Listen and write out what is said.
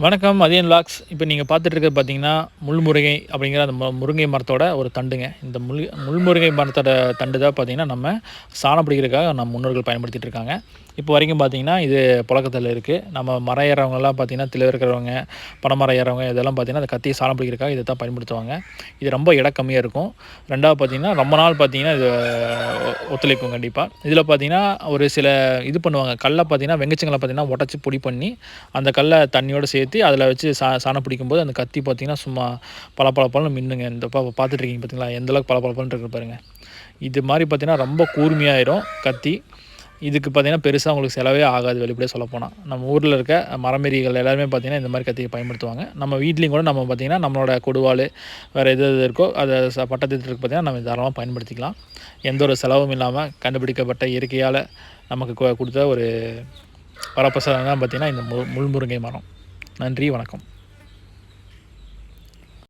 வணக்கம் மதியன் லாக்ஸ் இப்போ நீங்கள் பார்த்துட்டு பார்த்தீங்கன்னா முள்முருகை அப்படிங்கிற அந்த மு- முருங்கை மரத்தோட ஒரு தண்டுங்க. இந்த முள் முள்முருங்கை மரத்தோட தண்டு தான் பார்த்தீங்கன்னா நம்ம சாணம் பிடிக்கிறதுக்காக நம்ம முன்னோர்கள் பயன்படுத்திட்டு இருக்காங்க. இப்போ வரைக்கும் பார்த்தீங்கன்னா இது புழக்கத்தில் இருக்குது நம்ம மரம் ஏறவங்கலாம் பார்த்தீங்கன்னா தில இருக்கிறவங்க பனைமரம் ஏறவங்க இதெல்லாம் பார்த்தீங்கன்னா அந்த கத்தியை சாணம் பிடிக்கிறதுக்காக இதை தான் பயன்படுத்துவாங்க. இது ரொம்ப இட கம்மியாக இருக்கும். ரெண்டாவது பார்த்தீங்கன்னா ரொம்ப நாள் பார்த்தீங்கன்னா இது ஒ- ஒத்துழைக்கும் கண்டிப்பாக இதில் பார்த்தீங்கன்னா ஒரு சில இது பண்ணுவாங்க. கல்லை பார்த்தீங்கன்னா வெங்கச்சங்களை பார்த்தீங்கன்னா உடச்சி பொடி பண்ணி அந்த கல்லை தண்ணியோடு சேர்த்து அதில் வச்சு சா சாணம் பிடிக்கும்போது அந்த கத்தி பார்த்தீங்கன்னா சும்மா பல பல பழம் மின்னுங்க. இந்த பா பார்த்துட்ருக்கீங்க பார்த்தீங்களா எந்தளவுக்கு அளவுக்கு பல இருக்கு பாருங்க. இது மாதிரி பார்த்திங்கன்னா ரொம்ப கூர்மையாயிரும் கத்தி. இதுக்கு பார்த்தீங்கன்னா பெருசாக உங்களுக்கு செலவே ஆகாது வெளிப்படையாக சொல்லப்போனால் நம்ம ஊரில் இருக்க மரமெரிகள் எல்லாருமே பார்த்திங்கன்னா இந்த மாதிரி கத்தியை பயன்படுத்துவாங்க. நம்ம வீட்லேயும் கூட நம்ம பார்த்தீங்கன்னா நம்மளோட கொடுவாள் வேறு எது எது இருக்கோ அதை ச பார்த்திங்கன்னா பார்த்தீங்கன்னா நம்ம தாராளமாக பயன்படுத்திக்கலாம். எந்த ஒரு செலவும் இல்லாமல் கண்டுபிடிக்கப்பட்ட இயற்கையால் நமக்கு கொடுத்த ஒரு வரப்பிரசாதம் தான் பார்த்தீங்கன்னா இந்த மு முள்முருங்கை மரம். நன்றி வணக்கம்.